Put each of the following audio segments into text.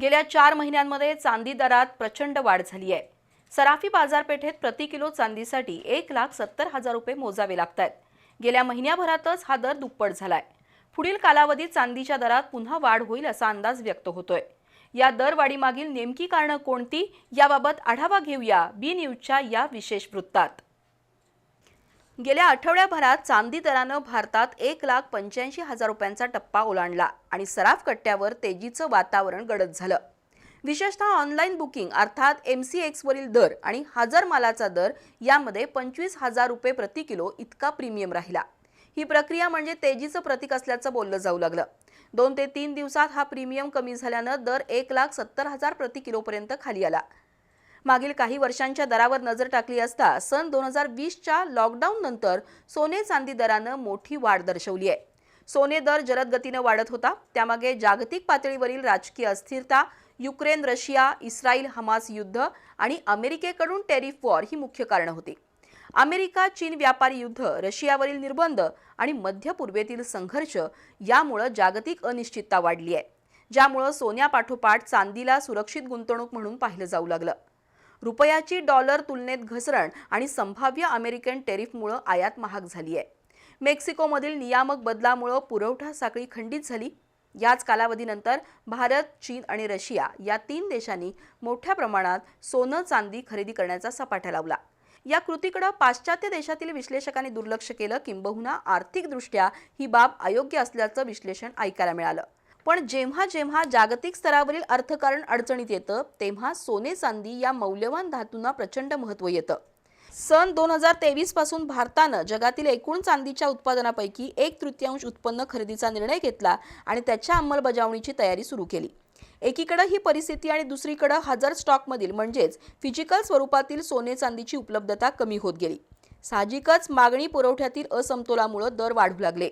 गेल्या चार महिन्यांमध्ये चांदी दरात प्रचंड वाढ झाली आहे. सराफी बाजारपेठेत प्रति किलो चांदीसाठी एक लाख सत्तर हजार रुपये मोजावे लागत आहेत गेल्या महिन्याभरातच हा दर दुप्पट झालाय. पुढील कालावधीत चांदीच्या दरात पुन्हा वाढ होईल असा अंदाज व्यक्त होतोय. या दरवाढीमागील नेमकी कारणं कोणती? याबाबत आढावा घेऊया. बी न्यूजच्या या विशेष वृत्तात. गेल्या आठवड्याभरात चांदी दरानं भारतात एक लाख पंच्याऐंशी हजार रुपयांचा टप्पा ओलांडला आणि सराफ कट्ट्यावर तेजीचं वातावरण गडद झालं. विशेषतः ऑनलाईन बुकिंग अर्थात एम सी एक्सवरील दर आणि हजार मालाचा दर यामध्ये पंचवीस हजार रुपये प्रति किलो इतका प्रीमियम राहिला. ही प्रक्रिया म्हणजे तेजीचं प्रतीक असल्याचं बोललं जाऊ लागलं. दोन ते तीन दिवसात हा प्रीमियम कमी झाल्यानं दर एक लाख सत्तर हजार प्रति किलोपर्यंत खाली आला. मागील काही वर्षांच्या दरावर नजर टाकली असता सन दोन हजार वीसच्या लॉकडाऊन नंतर सोने चांदी दरानं मोठी वाढ दर्शवली आहे. सोने दर जलद गतीनं वाढत होता. त्यामागे जागतिक पातळीवरील राजकीय अस्थिरता युक्रेन रशिया इस्रायल हमास युद्ध आणि अमेरिकेकडून टेरिफ वॉर ही मुख्य कारणं होती. अमेरिका चीन व्यापारी युद्ध रशियावरील निर्बंध आणि मध्य पूर्वेतील संघर्ष यामुळं जागतिक अनिश्चितता वाढली आहे. ज्यामुळं सोन्यापाठोपाठ चांदीला सुरक्षित गुंतवणूक म्हणून पाहिलं जाऊ लागलं. रुपयाची डॉलर तुलनेत घसरण आणि संभाव्य अमेरिकन टेरिफमुळं आयात महाग झाली आहे. मेक्सिकोमधील नियामक बदलामुळं पुरवठा साखळी खंडित झाली. याच कालावधीनंतर भारत चीन आणि रशिया या तीन देशांनी मोठ्या प्रमाणात सोनं चांदी खरेदी करण्याचा सपाटा लावला. या कृतीकडे पाश्चात्य देशातील विश्लेषकांनी दुर्लक्ष केलं. किंबहुना आर्थिकदृष्ट्या ही बाब अयोग्य असल्याचं विश्लेषण ऐकायला मिळालं. पण जेव्हा जेव्हा जागतिक स्तरावरील अर्थकारण अडचणीत येतं तेव्हा सोने चांदी या मौल्यवान धातूंना प्रचंड महत्त्व येतं. सन दोन हजार तेवीसपासून भारतानं जगातील एकूण चांदीच्या उत्पादनापैकी एक तृतीयांश उत्पन्न खरेदीचा निर्णय घेतला आणि त्याच्या अंमलबजावणीची तयारी सुरू केली. एकीकडे ही परिस्थिती आणि दुसरीकडे हजर स्टॉकमधील म्हणजेच फिजिकल स्वरूपातील सोने चांदीची उपलब्धता कमी होत गेली. साहजिकच मागणी पुरवठ्यातील असमतोलामुळे दर वाढू लागले.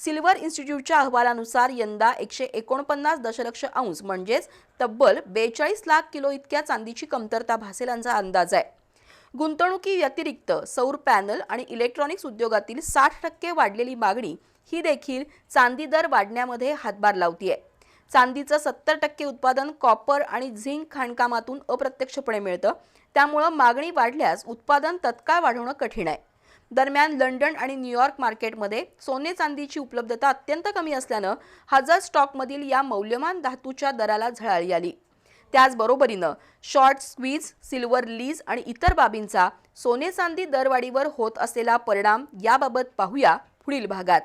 सिल्वर इन्स्टिट्यूटच्या अहवालानुसार यंदा एकशे एकोणपन्नास दशलक्ष अंश म्हणजेच तब्बल बेचाळीस लाख किलो इतक्या चांदीची कमतरता भासेलांचा अंदाज आहे. गुंतवणुकी व्यतिरिक्त सौर पॅनल आणि इलेक्ट्रॉनिक्स उद्योगातील साठ टक्के वाढलेली मागणी ही देखील चांदी दर वाढण्यामध्ये हातभार लावतीये. चांदीचं सत्तर टक्के उत्पादन कॉपर आणि झिंक खाणकामातून अप्रत्यक्षपणे मिळतं. त्यामुळं मागणी वाढल्यास उत्पादन तत्काळ वाढवणं कठीण आहे. दरम्यान लंडन आणि न्यूयॉर्क मार्केटमध्ये सोने चांदीची उपलब्धता अत्यंत कमी असल्यानं हजार स्टॉकमधील या मौल्यवान धातूच्या दराला झळाळी आली. त्याचबरोबरीनं शॉर्ट स्क्वीज सिल्वर लीज आणि इतर बाबींचा सोने चांदी दरवाढीवर होत असलेला परिणाम याबाबत पाहूया पुढील भागात.